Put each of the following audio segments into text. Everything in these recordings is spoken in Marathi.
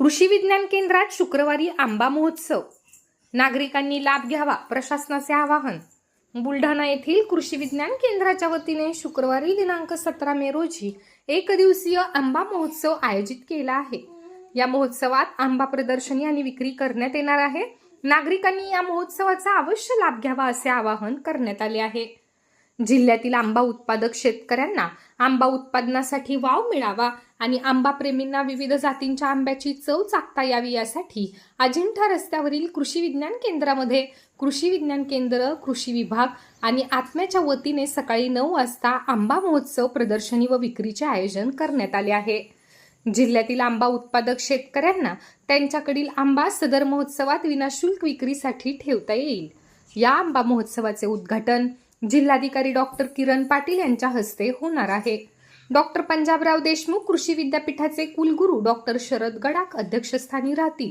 कृषी विज्ञान केंद्रात शुक्रवारी आंबा महोत्सव. नागरिकांनी लाभ घ्यावा प्रशासनाचे आवाहन. बुलढाणा येथील कृषी विज्ञान केंद्राच्या वतीने शुक्रवारी दिनांक सतरा मे रोजी एक दिवसीय आंबा महोत्सव आयोजित केला आहे. या महोत्सवात आंबा प्रदर्शनी आणि विक्री करण्यात येणार आहे. नागरिकांनी या महोत्सवाचा अवश्य लाभ घ्यावा असे आवाहन करण्यात आले आहे. जिल्ह्यातील आंबा उत्पादक शेतकऱ्यांना आंबा उत्पादनासाठी वाव मिळावा आणि आंबा प्रेमींना विविध जातींच्या आंब्याची चव चाकता यावी यासाठी अजिंठा रस्त्यावरील कृषी विज्ञान केंद्रामध्ये कृषी विज्ञान केंद्र कृषी विभाग आणि आत्म्याच्या वतीने सकाळी नऊ वाजता आंबा महोत्सव प्रदर्शनी व विक्रीचे आयोजन करण्यात आले आहे. जिल्ह्यातील आंबा उत्पादक शेतकऱ्यांना त्यांच्याकडील आंबा सदर महोत्सवात विनाशुल्क विक्रीसाठी ठेवता येईल. या आंबा महोत्सवाचे उद्घाटन जिल्हाधिकारी डॉक्टर किरण पाटील यांच्या हस्ते होणार आहे. डॉक्टर पंजाबराव देशमुख कृषी विद्यापीठाचे कुलगुरू डॉक्टर शरद गडाख अध्यक्षस्थानी राहतील.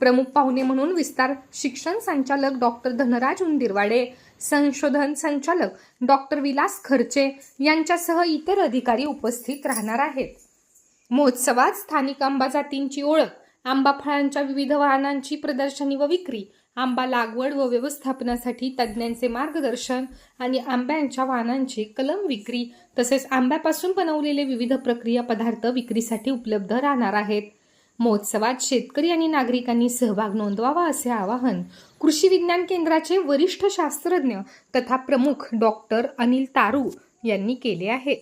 प्रमुख पाहुणे म्हणून विस्तार शिक्षण संचालक डॉक्टर धनराज उंदिरवाडे संशोधन संचालक डॉक्टर विलास खर्चे यांच्यासह इतर अधिकारी उपस्थित राहणार आहेत. महोत्सवात स्थानिक आंबा जातींची ओळख आंबा फळांच्या विविध वाहनांची प्रदर्शनी व विक्री आंबा लागवड व व्यवस्थापनासाठी तज्ज्ञांचे मार्गदर्शन आणि आंब्यांच्या वाहनांची कलम विक्री तसेच आंब्यापासून बनवलेले विविध प्रक्रिया पदार्थ विक्रीसाठी उपलब्ध राहणार आहेत. महोत्सवात शेतकरी आणि नागरिकांनी सहभाग नोंदवावा असे आवाहन कृषी विज्ञान केंद्राचे वरिष्ठ शास्त्रज्ञ तथा प्रमुख डॉक्टर अनिल तारू यांनी केले आहे.